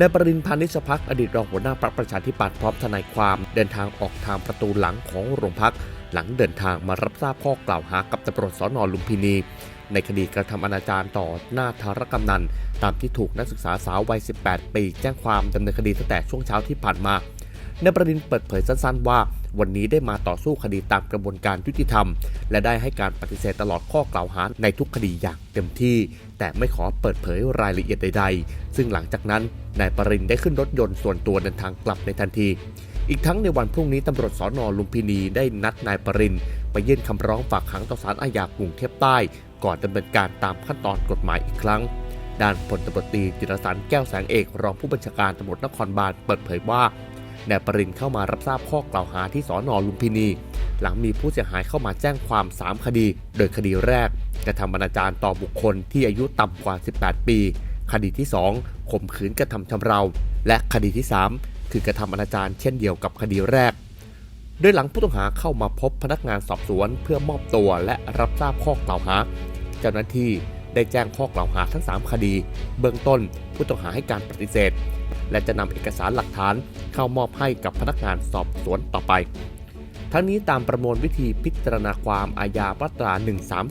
นายปรินพานิชพักอดีตรองหัวหน้าพรรคประชาธิปัตย์พร้อมทนายความเดินทางออกทางประตูหลังของโรงพัก หลังเดินทางมารับทราบข้อกล่าวหากับตำรวจสนลุมพินี ในคดีกระทำอนาจารต่อหน้าธารกำนัน ตามที่ถูกนักศึกษาสาววัย 18 ปี แจ้งความดำเนินคดีตั้งแต่ช่วงเช้าที่ผ่านมา นายประดินเปิดเผยสั้นๆว่า วันนี้ได้มาต่อสู้คดีตามกระบวนการยุติธรรม และได้ให้การปฏิเสธตลอดข้อกล่าวหาในทุกคดีอย่างเต็มที่ แต่ไม่ขอเปิดเผยรายละเอียดใด ๆ ซึ่งหลังจากนั้นนายปรินได้ขึ้นรถยนต์ส่วนตัวเดินทางกลับในทันทีอีกทั้งในวันพรุ่งนี้ตำรวจสอนอลุมพินีได้นัดนายปรินไปยื่นคำร้องฝากขังต่อศาลอาญากรุงเทพใต้ ก่อนดำเนินการตามขั้นตอนกฎหมายอีกครั้ง ด้านพลตำรวจตรีจิรสันแก้วแสงเอก รองผู้บัญชาการตำรวจนครบาลเปิดเผยว่า นายปรินเข้ามารับทราบข้อกล่าวหาที่สอนอลุมพินี หลังมีผู้เสียหายเข้ามาแจ้งความ 3 คดี โดยคดีแรกกระทำอนาจารต่อบุคคลที่อายุต่ำกว่า 18 ปี คดีที่ 2ข่มขืนกระทำชำเรา และคดีที่ 3 คือกระทำอนาจารเช่นเดียวกับคดีแรก โดยหลังผู้ต้องหาเข้ามาพบพนักงานสอบสวนเพื่อมอบตัวและรับทราบข้อกล่าวหา เจ้าหน้าที่ได้แจ้งข้อกล่าวหาทั้ง 3 คดี เบื้องต้นผู้ต้องหาให้การปฏิเสธ และจะนำเอกสารหลักฐานเข้ามอบให้กับพนักงานสอบสวนต่อไป ทั้งนี้ตามประมวลวิธีพิจารณาความอาญามาตรา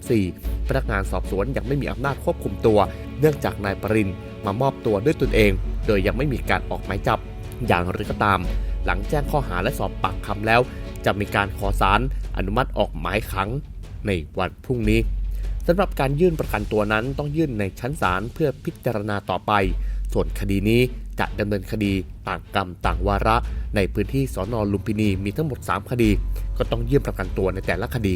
134 พนักงานสอบสวนยังไม่มีอำนาจควบคุมตัว เนื่องจากนายปรินมามอบตัวด้วยตนเอง โดยยังไม่มีการออกหมายจับ อย่างไรก็ตาม หลังแจ้งข้อหาและสอบปากคำแล้ว จะมีการขอสารอนุมัติออกหมายขังในวันพรุ่งนี้สำหรับการยื่นประกันตัวนั้นต้องยื่นในชั้นศาลเพื่อพิจารณาต่อไป ส่วนคดีนี้จะดำเนินคดีต่างกรรมต่างวาระ ในพื้นที่สอนอลุมพินีมีทั้งหมด 3 คดี ก็ต้องเยี่ยมประกันตัวในแต่ละคดี